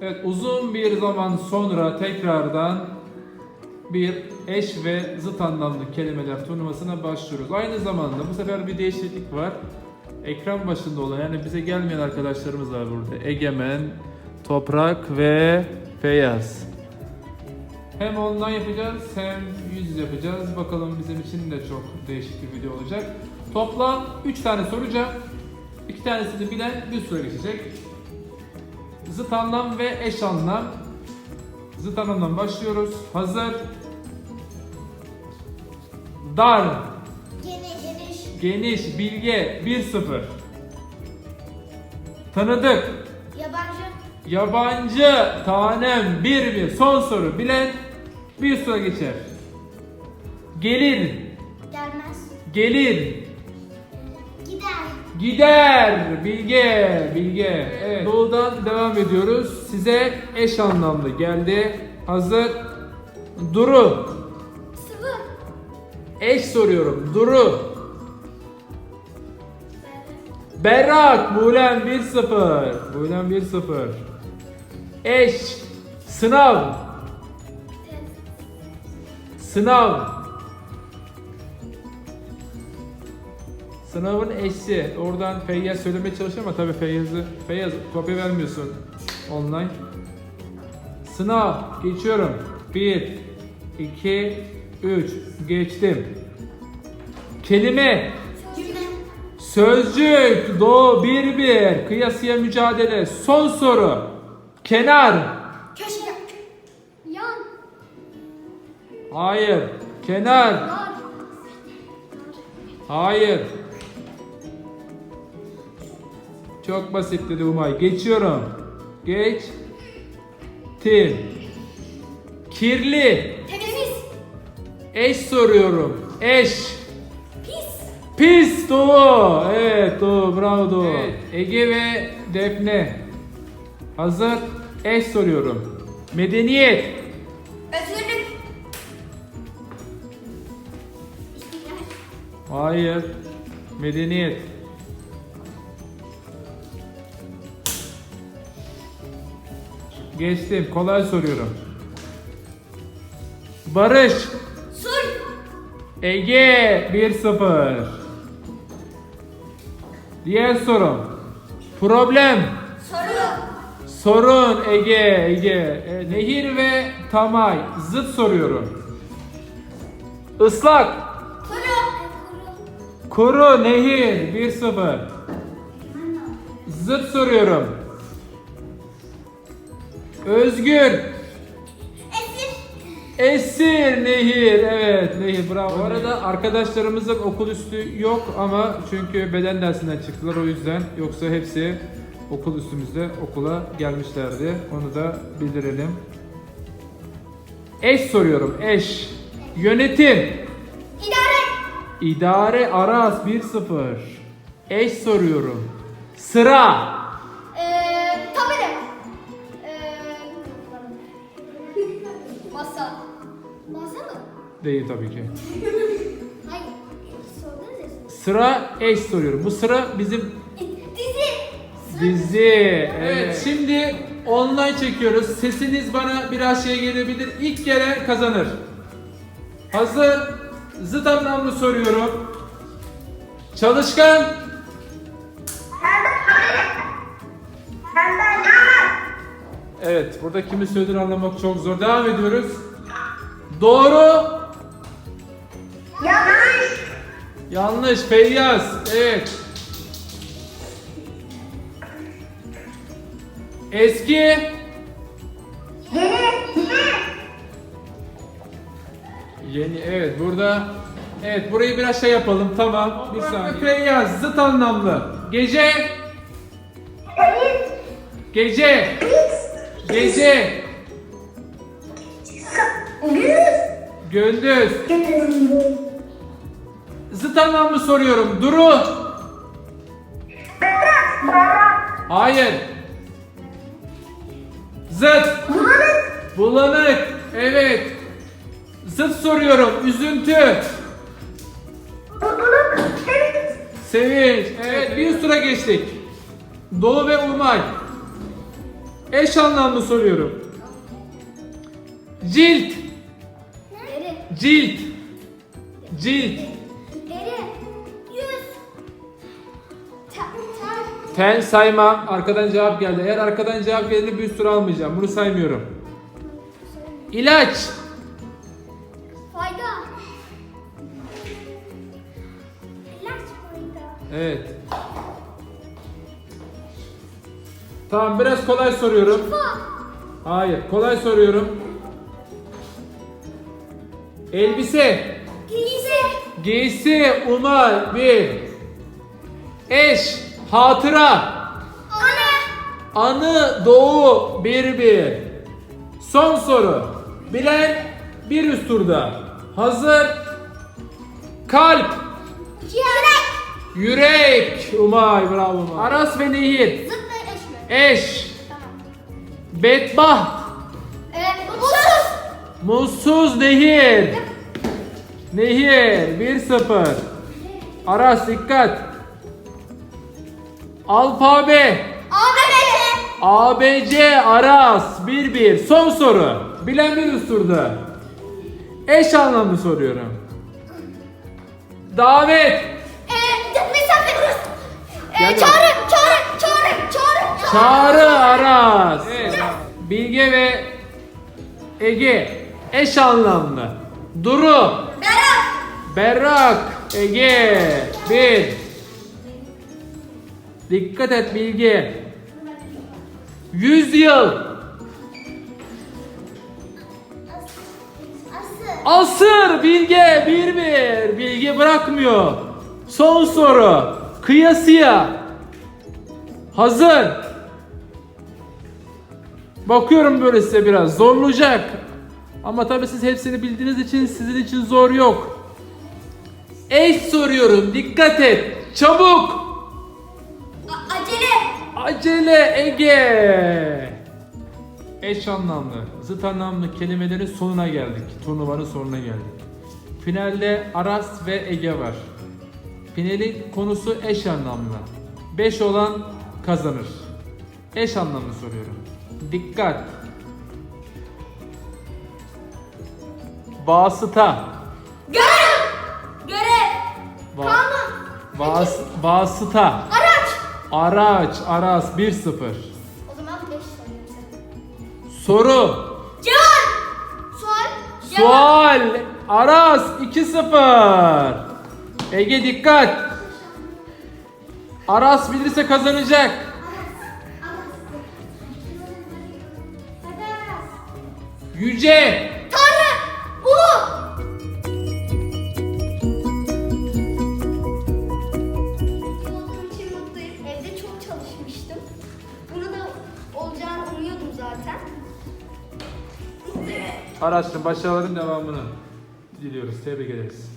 Evet uzun bir zaman sonra tekrardan bir eş ve zıt anlamlı kelimeler turnuvasına başlıyoruz. Aynı zamanda bu sefer bir değişiklik var. Ekran başında olan yani bize gelmeyen arkadaşlarımız var burada. Egemen, Toprak ve Feyyaz. Hem online yapacağız hem yüz yüze yapacağız. Bakalım bizim için de çok değişik bir video olacak. Toplam 3 tane soracağım. 2 tanesini bilen bir süre geçecek. Zıt anlam ve eş anlam. Zıt anlamdan başlıyoruz. Hazır. Dar, Geniş. geniş, bilge 1-0. Tanıdık, Yabancı. yabancı, tanem 1-1. Son soru. Bilen bir süre geçer. Gelir, Gelmez. gelir, Gider. Bilge, bilge. Evet, doğudan devam ediyoruz. Size eş anlamlı geldi. Hazır. Duru. Sıvı. Eş soruyorum. Duru. Berrak. Bulen 1-0. Bulen 1-0. Eş. Sınav. Sınav. Sınavın eşi. Oradan Feyyaz söylemeye çalışıyor ama tabii Feyyaz'ı Feyyaz kopya vermiyorsun online. Sınav. Geçiyorum. 1 2 3 geçtim. Kelime. Sözcük. Do 1 1 kıyasıya mücadele. Son soru. Kenar. Köşe. Yan. Hayır. Kenar. Hayır. Çok basit dedi Umay. Geçiyorum. Geç. Tim. Kirli. Temiz. Eş soruyorum. Eş. Pis. Pis Doğu. Evet Doğu. Bravo Doğu. Ege ve Defne. Hazır. Eş soruyorum. Medeniyet. Özgürlük. Hayır. Medeniyet. Geçtim. Kolay soruyorum. Barış. Sulh. Ege 1-0. Diğer sorum. Problem. Soru. Sorun Ege, Ege. E, nehir ve Tamay. Zıt soruyorum. Islak. Kuru. Kuru nehir 1-0. Zıt soruyorum. Özgür. Esir. Esir nehir. Evet nehir bravo. Bu arada arkadaşlarımızın okul üstü yok ama çünkü beden dersinden çıktılar o yüzden. Yoksa hepsi okul üstümüzde okula gelmişlerdi. Onu da bildirelim. Eş soruyorum. Eş. Yönetim. İdare. İdare Aras 1-0. Eş soruyorum. Sıra. Değil tabii ki. Hayır. Sordunuz ya. siz. Sıra eş soruyorum. Bu sıra bizim Dizi. dizi. Evet. Şimdi online çekiyoruz. Sesiniz bana biraz şey gelebilir. İlk gelen kazanır. Hazır. Zıt anlamlı soruyorum. Çalışkan. Evet, burada kimin söylediğini anlamak çok zor. Devam ediyoruz. Doğru. Yanlış. Feyyaz. Evet. Eski. Yeni. Yeni. Evet burada. Evet burayı biraz şey yapalım. Tamam. Bir saniye. Feyyaz. Zıt anlamlı. Gece. Gece. Gece. Gündüz. Zıt anlamlı soruyorum. Duru. Hayır. Zıt. Bulanık. Evet. Zıt soruyorum. Üzüntü. Sevinç. Evet bir sıra geçtik. Doğu ve Umay. Eş anlamlı soruyorum. Cilt. Cilt. Cilt. Ten saymam. Arkadan cevap geldi. Eğer arkadan cevap geldi bir süre almayacağım. Bunu saymıyorum. İlaç. Fayda. İlaç fayda. Evet. Tamam biraz kolay soruyorum. Hayır kolay soruyorum. Elbise. Giysi. Giysi. Umar. Bir. Eş. Hatıra. Anne. Anı. Doğu. Bir bir. Son soru. Bilen bir üst turda. Hazır. Kalp. Ciğerek. Yürek. Umay bravo Umay. Aras ve Nehir. Zıt ve eş mi? Eş. Tamam. Bedbaht. Ee, mutsuz. Mutsuz nehir. Nehir 1-0. Aras dikkat. Alfabe. ABC. ABC Aras 1-1. Son soru. Bilen bir üstürde. Eş anlamlı soruyorum. Davet. Ee, mesafe. Ee, çağrı, çağrı, çağrı, çağrı, Çağrı Aras. Bilge ve Ege. Eş anlamlı. Duru. Berat. Berrak, Ege, bir. Dikkat et Bilge. Yüz yıl. Aslı. Asır Bilge, bir bir. Bilge bırakmıyor. Son soru. Kıyasıya. Hazır. Bakıyorum böyle size biraz zorlayacak. Ama tabii siz hepsini bildiğiniz için sizin için zor yok. Eş soruyorum. Dikkat et. Çabuk. Acele. Ege. Eş anlamlı, zıt anlamlı kelimelerin sonuna geldik. Turnuvanın sonuna geldik. Finalde Aras ve Ege var. Finalin konusu eş anlamlı. 5 olan kazanır. Eş anlamlı soruyorum. Dikkat. Vasıta. Görev. Görev. Va- Kanun. vas- vasıta. Araç. Araç, Aras 1-0. O zaman 5 soruyorum Soru. Cevap. Sual. Sual. Aras 2-0. Ege dikkat. Aras bilirse kazanacak. Yüce. Aras'cığım başarıların devamını diliyoruz. Tebrik ederiz.